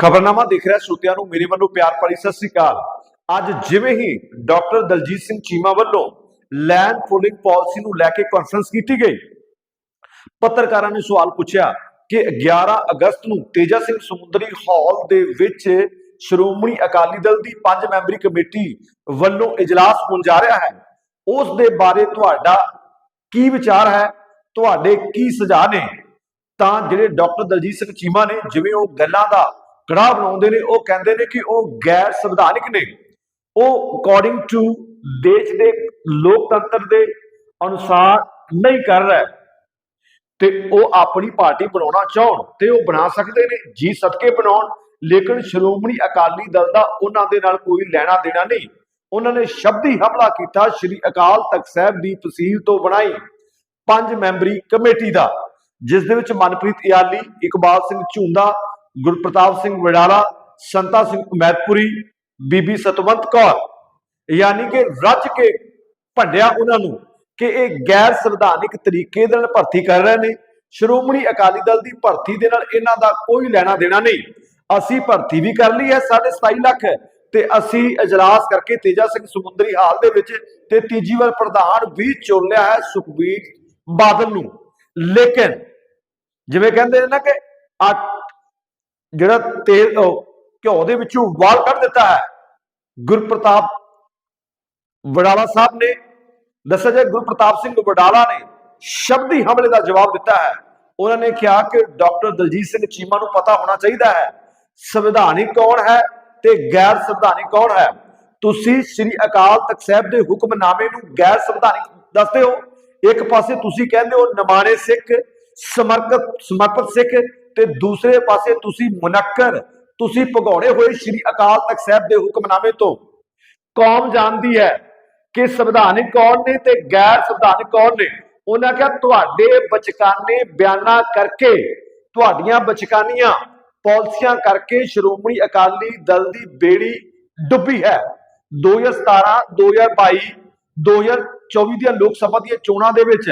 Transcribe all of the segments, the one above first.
ਖਬਰਨਾਮਾ ਦੇਖ ਰਿਹਾ ਸਰੋਤਿਆਂ ਨੂੰ, ਮੇਰੇ ਵੱਲੋਂ ਪਿਆਰ ਭਰੀ ਸਤਿ ਸ੍ਰੀ ਅਕਾਲ। ਅੱਜ ਜਿਵੇਂ ਹੀ ਡਾਕਟਰ ਦਲਜੀਤ ਸਿੰਘ ਚੀਮਾ ਵੱਲੋਂ ਲੈਂਡ ਪੂਲਿੰਗ ਪਾਲਿਸੀ ਨੂੰ ਲੈ ਕੇ ਕਾਨਫਰੰਸ ਕੀਤੀ ਗਈ, ਪੱਤਰਕਾਰਾਂ ਨੇ ਸਵਾਲ ਪੁੱਛਿਆ ਕਿ 11 ਅਗਸਤ ਨੂੰ ਤੇਜਾ ਸਿੰਘ ਸਮੁੰਦਰੀ ਹਾਲ ਦੇ ਵਿੱਚ ਸ਼੍ਰੋਮਣੀ ਅਕਾਲੀ ਦਲ ਦੀ ਪੰਜ ਮੈਂਬਰੀ ਕਮੇਟੀ ਵੱਲੋਂ ਇਜਲਾਸ ਹੋਣ ਜਾ ਰਿਹਾ ਹੈ। ਉਸ ਦੇ ਬਾਰੇ ਤੁਹਾਡਾ ਕੀ ਵਿਚਾਰ ਹੈ? ਤੁਹਾਡੇ ਕੀ ਸੁਝਾਅ ਨੇ? ਤਾਂ ਜਿਹੜੇ ਡਾਕਟਰ ਦਲਜੀਤ ਸਿੰਘ ਚੀਮਾ ਨੇ, ਜਿਵੇਂ ਉਹ ਗੱਲਾਂ ਦਾ ਕੜਾਹ ਬਣਾਉਂਦੇ ਨੇ, ਉਹ ਕਹਿੰਦੇ ਨੇ ਕਿ ਉਹ ਗੈਰ ਸੰਵਿਧਾਨਿਕ ਨੇ। ਉਹ ਅਕੋਰਡਿੰਗ ਟੂ ਦੇਸ਼ ਦੇ ਲੋਕਤੰਤਰ ਦੇ ਅਨੁਸਾਰ ਨਹੀਂ ਕਰ ਰਿਹਾ। ਤੇ ਉਹ ਆਪਣੀ ਪਾਰਟੀ ਬਣਾਉਣਾ ਚਾਹਣ ਤੇ ਉਹ ਬਣਾ ਸਕਦੇ ਨੇ, ਜੀ ਸਦਕੇ ਬਣਾਉਣ, ਲੇਕਿਨ ਸ਼੍ਰੋਮਣੀ ਅਕਾਲੀ ਦਲ ਦਾ ਉਹਨਾਂ ਦੇ ਨਾਲ ਕੋਈ ਲੈਣਾ ਦੇਣਾ ਨਹੀਂ। ਉਹਨਾਂ ਨੇ ਸ਼ਬਦੀ ਹਮਲਾ ਕੀਤਾ, ਸ਼੍ਰੀ ਅਕਾਲ ਤਖਤ ਸਾਹਿਬ ਦੀ ਤਹਿਸੀਲ ਤੋਂ ਬਣਾਈ ਪੰਜ ਮੈਂਬਰੀ ਕਮੇਟੀ ਦਾ, ਜਿਸ ਦੇ ਵਿੱਚ ਮਨਪ੍ਰੀਤ ਇਆਲੀ, ਇਕਬਾਲ ਸਿੰਘ ਝੁੰਦਾ ਗੁਰਪ੍ਰਤਾਪ ਸਿੰਘ ਵਡਾਲਾ, ਸੰਤਾ ਸਿੰਘ ਉਮੈਦਪੁਰੀ ਬੀਬੀ ਸਤਵੰਤ ਕੌਰ। ਯਾਨੀ ਕਿ ਰੱਜ ਕੇ ਭੰਡਿਆ ਉਹਨਾਂ ਨੂੰ ਕਿ ਇਹ ਗੈਰ ਸੰਵਿਧਾਨਿਕ ਤਰੀਕੇ ਦੇ ਨਾਲ ਭਰਤੀ ਕਰ ਰਹੇ ਨੇ। ਸ਼੍ਰੋਮਣੀ ਅਕਾਲੀ ਦਲ ਦੀ ਭਰਤੀ ਦੇ ਨਾਲ ਇਹਨਾਂ ਦਾ ਕੋਈ ਲੈਣਾ ਦੇਣਾ ਨਹੀਂ। ਅਸੀਂ ਭਰਤੀ ਵੀ ਕਰ ਲਈ ਹੈ 27 ਲੱਖ। ਤੇ ਅਸੀਂ ਇਜਲਾਸ ਕਰਕੇ ਤੇਜਾ ਸਿੰਘ ਸਮੁੰਦਰੀ ਹਾਲ ਦੇ ਵਿੱਚ ਤੇ ਤੀਜੀ ਵਾਰ ਪ੍ਰਧਾਨ ਵੀ ਚੁਣ ਲਿਆ ਹੈ ਸੁਖਬੀਰ ਬਾਦਲ ਨੂੰ। ਲੇਕਿਨ ਜਿਵੇਂ ਕਹਿੰਦੇ ਨੇ ਨਾ ਕਿ ਜਿਹੜਾ ਤੇਲ ਘਿਓ ਦੇ ਵਿੱਚੋਂ ਵਾਲ ਕੱਢ ਦਿੱਤਾ ਹੈ। ਗੁਰਪ੍ਰਤਾਪ ਵਡਾਲਾ ਸਾਹਿਬ ਨੇ ਦੱਸਿਆ ਜੇ ਗੁਰਪ੍ਰਤਾਪ ਸਿੰਘ ਵਡਾਲਾ ਨੇ ਸ਼ਬਦੀ ਹਮਲੇ ਦਾ ਜਵਾਬ ਦਿੱਤਾ ਹੈ। ਉਹਨਾਂ ਨੇ ਕਿਹਾ ਕਿ ਡਾਕਟਰ ਦਲਜੀਤ ਸਿੰਘ ਚੀਮਾ ਨੂੰ ਪਤਾ ਹੋਣਾ ਚਾਹੀਦਾ ਹੈ ਸੰਵਿਧਾਨਿਕ ਕੌਣ ਹੈ ਤੇ ਗੈਰ ਸੰਵਿਧਾਨਿਕ ਕੌਣ ਹੈ। ਤੁਸੀਂ ਸ੍ਰੀ ਅਕਾਲ ਤਖਤ ਸਾਹਿਬ ਦੇ ਹੁਕਮਨਾਮੇ ਨੂੰ ਗੈਰ ਸੰਵਿਧਾਨਿਕ ਦੱਸਦੇ ਹੋ। ਇੱਕ ਪਾਸੇ ਤੁਸੀਂ ਕਹਿੰਦੇ ਹੋ, ਨਮਾਣੇ ਸਿੱਖ, ਸਮਰਪਿਤ ਸਮਰਪਿਤ ਸਿੱਖ ਤੇ ਦੂਸਰੇ ਪਾਸੇ ਤੁਸੀਂ ਮੁਨੱਕਰ, ਤੁਸੀਂ ਭਗੌੜੇ ਹੋਏ ਸ੍ਰੀ ਅਕਾਲ ਤਖਤ ਸਾਹਿਬ ਦੇ ਹੁਕਮਨਾਮੇ ਤੋਂ। ਕੌਮ ਜਾਣਦੀ ਹੈ ਕਿ ਸੰਵਿਧਾਨਿਕ ਕੌਣ ਨੇ ਤੇ ਗੈਰ ਸੰਵਿਧਾਨਿਕ ਕੌਣ ਨੇ। ਉਹਨਾਂ ਕਿਹਾ, ਤੁਹਾਡੇ ਬਚਕਾਨੇ ਬਿਆਨਾਂ ਕਰਕੇ, ਤੁਹਾਡੀਆਂ ਬਚਕਾਨੀਆਂ ਪਾਲਿਸੀਆਂ ਕਰਕੇ ਸ਼੍ਰੋਮਣੀ ਅਕਾਲੀ ਦਲ ਦੀ ਬੇੜੀ ਡੁੱਬੀ ਹੈ। 2017 2022 2024 ਦੀਆਂ ਲੋਕ ਸਭਾ ਦੀਆਂ ਚੋਣਾਂ ਦੇ ਵਿੱਚ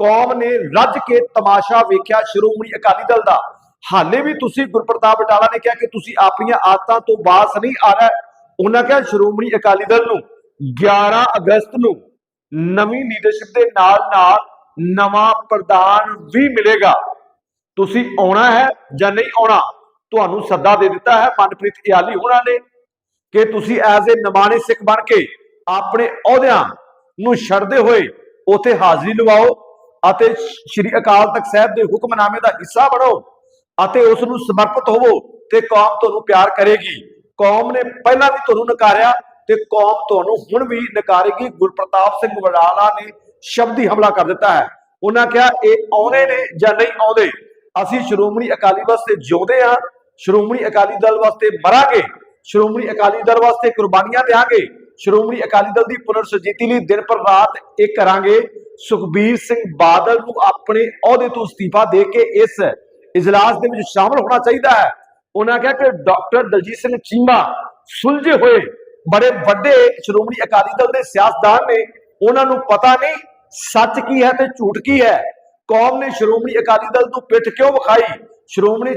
ਕੌਮ ਨੇ ਰੱਜ ਕੇ ਤਮਾਸ਼ਾ ਵੇਖਿਆ ਸ਼੍ਰੋਮਣੀ ਅਕਾਲੀ ਦਲ ਦਾ। ਹਾਲੇ ਵੀ ਤੁਸੀਂ ਗੁਰਪ੍ਰਤਾਪ ਬਟਾਲਾ ਨੇ ਕਿਹਾ ਕਿ ਤੁਸੀਂ ਆਪਣੀਆਂ ਆਦਤਾਂ ਤੋਂ ਬਾਸ ਨਹੀਂ ਆ ਉਹਨਾਂ ਕਿਹਾ, ਸ਼੍ਰੋਮਣੀ ਅਕਾਲੀ ਦਲ ਨੂੰ 11 ਅਗਸਤ ਨੂੰ ਨਵੀਂ ਲੀਡਰਸ਼ਿਪ ਦੇ ਨਾਲ ਨਾਲ ਨਵਾਂ ਪ੍ਰਧਾਨ ਵੀ ਮਿਲੇਗਾ। ਤੁਸੀਂ ਆਉਣਾ ਹੈ ਜਾਂ ਨਹੀਂ ਆਉਣਾ, ਤੁਹਾਨੂੰ ਸੱਦਾ ਦੇ ਦਿੱਤਾ ਹੈ ਮਨਪ੍ਰੀਤ ਇਆਲੀ ਹੋਣਾ ਨੇ ਕਿ ਤੁਸੀਂ ਐਜ਼ ਅ ਨਮਾਣੇ ਸਿੱਖ ਬਣ ਕੇ ਆਪਣੇ ਅਹੁਦਿਆਂ ਨੂੰ ਛੱਡਦੇ ਹੋਏ ਉਥੇ ਹਾਜ਼ਰੀ ਲਵਾਓ ਅਤੇ ਸ੍ਰੀ ਅਕਾਲ ਤਖਤ ਸਾਹਿਬ ਦੇ ਹੁਕਮਨਾਮੇ ਦਾ ਹਿੱਸਾ ਬਣੋ। ਅਤੇ ਉਸ ਨੂੰ ਸਮਰਪਿਤ ਹੋਵੋ ਤੇ ਕੌਮ ਤੁਹਾਨੂੰ ਪਿਆਰ ਕਰੇਗੀ। ਕੌਮ ਨੇ ਪਹਿਲਾਂ ਵੀ ਤੁਹਾਨੂੰ ਨਕਾਰਿਆ ਤੇ ਕੌਮ ਤੁਹਾਨੂੰ ਹੁਣ ਵੀ ਨਕਾਰੇਗੀ। ਗੁਰਪ੍ਰਤਾਪ ਸਿੰਘ ਵਡਾਲਾ ਨੇ ਸ਼ਬਦੀ ਹਮਲਾ ਕਰ ਦਿੱਤਾ ਹੈ। ਉਹਨਾਂ ਕਿਹਾ, ਇਹ ਆਉਣੇ ਨੇ ਜਾਂ ਨਹੀਂ ਆਉਂਦੇ? ਅਸੀਂ ਸ਼੍ਰੋਮਣੀ ਅਕਾਲੀ ਵਾਸਤੇ ਜਿਉਂਦੇ ਆ ਸ਼੍ਰੋਮਣੀ ਅਕਾਲੀ ਦਲ ਵਾਸਤੇ ਮਰਾਂਗੇ। ਸ਼੍ਰੋਮਣੀ ਅਕਾਲੀ ਦਲ ਵਾਸਤੇ ਕੁਰਬਾਨੀਆਂ ਦੇਾਂਗੇ ਸ਼੍ਰੋਮਣੀ ਅਕਾਲੀ ਦਲ ਦੀ ਪੁਨਰ ਸੁਜੀਤੀ ਲਈ ਦਿਨ ਪਰ ਰਾਤ ਇਹ ਕਰਾਂਗੇ। ਸੁਖਬੀਰ ਸਿੰਘ ਬਾਦਲ ਨੂੰ ਆਪਣੇ ਅਹੁਦੇ ਤੋਂ ਅਸਤੀਫਾ ਦੇ ਕੇ ਇਸ ਇਜਲਾਸ ਦੇ ਵਿੱਚ ਸ਼ਾਮਲ ਹੋਣਾ ਚਾਹੀਦਾ ਹੈ। ਉਹਨਾਂ ਕਿਹਾ ਕਿ ਡਾਕਟਰ ਦਲਜੀਤ ਸਿੰਘ ਚੀਮਾ ਸੁਲਝੇ ਹੋਏ ਬੜੇ ਵੱਡੇ ਸ਼੍ਰੋਮਣੀ ਅਕਾਲੀ ਦਲ ਦੇ ਸਿਆਸਤਦਾਨ ਨੇ। ਉਹਨਾਂ ਨੂੰ ਪਤਾ ਨਹੀਂ ਸੱਚ ਕੀ ਹੈ ਤੇ ਝੂਠ ਕੀ ਹੈ। ਕੌਮ ਨੇ ਸ਼੍ਰੋਮਣੀ ਅਕਾਲੀ ਦਲ ਨੂੰ ਪਿੱਠ ਕਿਉਂ ਵਿਖਾਈ? ਸ਼੍ਰੋਮਣੀ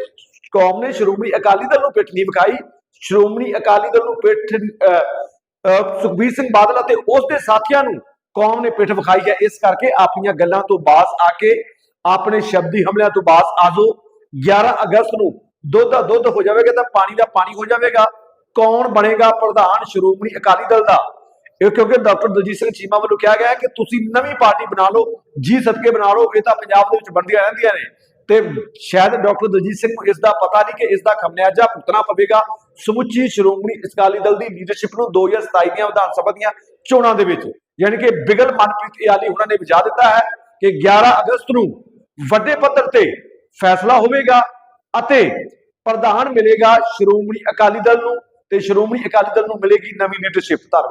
ਕੌਮ ਨੇ ਸ਼੍ਰੋਮਣੀ ਅਕਾਲੀ ਦਲ ਨੂੰ ਪਿੱਠ ਨਹੀਂ ਵਿਖਾਈ। ਸ਼੍ਰੋਮਣੀ ਅਕਾਲੀ ਦਲ ਨੂੰ ਪਿੱਠ ਅਹ, ਸੁਖਬੀਰ ਸਿੰਘ ਬਾਦਲ ਅਤੇ ਉਸ ਦੇ ਸਾਥੀਆਂ ਨੂੰ ਕੌਮ ਨੇ ਪਿੱਠ ਵਿਖਾਈ ਹੈ। ਇਸ ਕਰਕੇ ਆਪਣੀਆਂ ਗੱਲਾਂ ਤੋਂ ਬਾਜ਼ ਆ ਕੇ ਆਪਣੇ ਸ਼ਬਦੀ ਹਮਲਿਆਂ ਤੋਂ ਬਾਅਦ ਆਜੋ। 11 ਅਗਸਤ ਨੂੰ ਦੁੱਧ ਦਾ ਦੁੱਧ ਹੋ ਜਾਵੇਗਾ ਤਾਂ ਪਾਣੀ ਦਾ ਪਾਣੀ ਹੋ ਜਾਵੇਗਾ। ਕੌਣ ਬਣੇਗਾ ਪ੍ਰਧਾਨ ਸ਼੍ਰੋਮਣੀ ਅਕਾਲੀ ਦਲ ਦਾ? ਇਹ ਕਿਉਂਕਿ ਡਾਕਟਰ ਦਲਜੀਤ ਸਿੰਘ ਚੀਮਾ ਵੱਲੋਂ ਕਿਹਾ ਗਿਆ ਹੈ ਕਿ ਤੁਸੀਂ ਨਵੀਂ ਪਾਰਟੀ ਬਣਾ ਲਓ, ਜੀ ਸਦਕੇ ਬਣਾ ਲਓ, ਇਹ ਤਾਂ ਪੰਜਾਬ ਦੇ ਵਿੱਚ ਬਣਦੀਆਂ ਰਹਿੰਦੀਆਂ ਨੇ। ਤੇ ਸ਼ਾਇਦ ਡਾਕਟਰ ਦਲਜੀਤ ਸਿੰਘ ਨੂੰ ਇਸ ਦਾ ਪਤਾ ਨਹੀਂ ਕਿ ਇਸ ਦਾ ਖਮਿਆਜਾ ਭੁਗਤਣਾ ਪਵੇਗਾ। ਸਮੁੱਚੀ ਸ਼੍ਰੋਮਣੀ ਅਕਾਲੀ ਦਲ ਦੀ ਲੀਡਰਸ਼ਿਪ ਨੂੰ 2027 ਦੀਆਂ ਵਿਧਾਨ ਸਭਾ ਦੀਆਂ ਚੋਣਾਂ ਦੇ ਵਿੱਚ, ਯਾਨੀ ਕਿ ਬਿਗਲ ਮਨਪ੍ਰੀਤ ਇਆਲੀ ਉਹਨਾਂ ਨੇ ਵਜਾ ਦਿੱਤਾ ਹੈ ਕਿ 11 ਅਗਸਤ ਨੂੰ ਵੱਡੇ ਪੱਧਰ ਤੇ ਫੈਸਲਾ ਹੋਵੇਗਾ ਅਤੇ ਪ੍ਰਧਾਨ ਮਿਲੇਗਾ ਸ਼੍ਰੋਮਣੀ ਅਕਾਲੀ ਦਲ ਨੂੰ ਤੇ ਸ਼੍ਰੋਮਣੀ ਅਕਾਲੀ ਦਲ ਨੂੰ ਮਿਲੇਗੀ ਨਵੀਂ ਲੀਡਰਸ਼ਿਪ ਧੰਨਵਾਦ।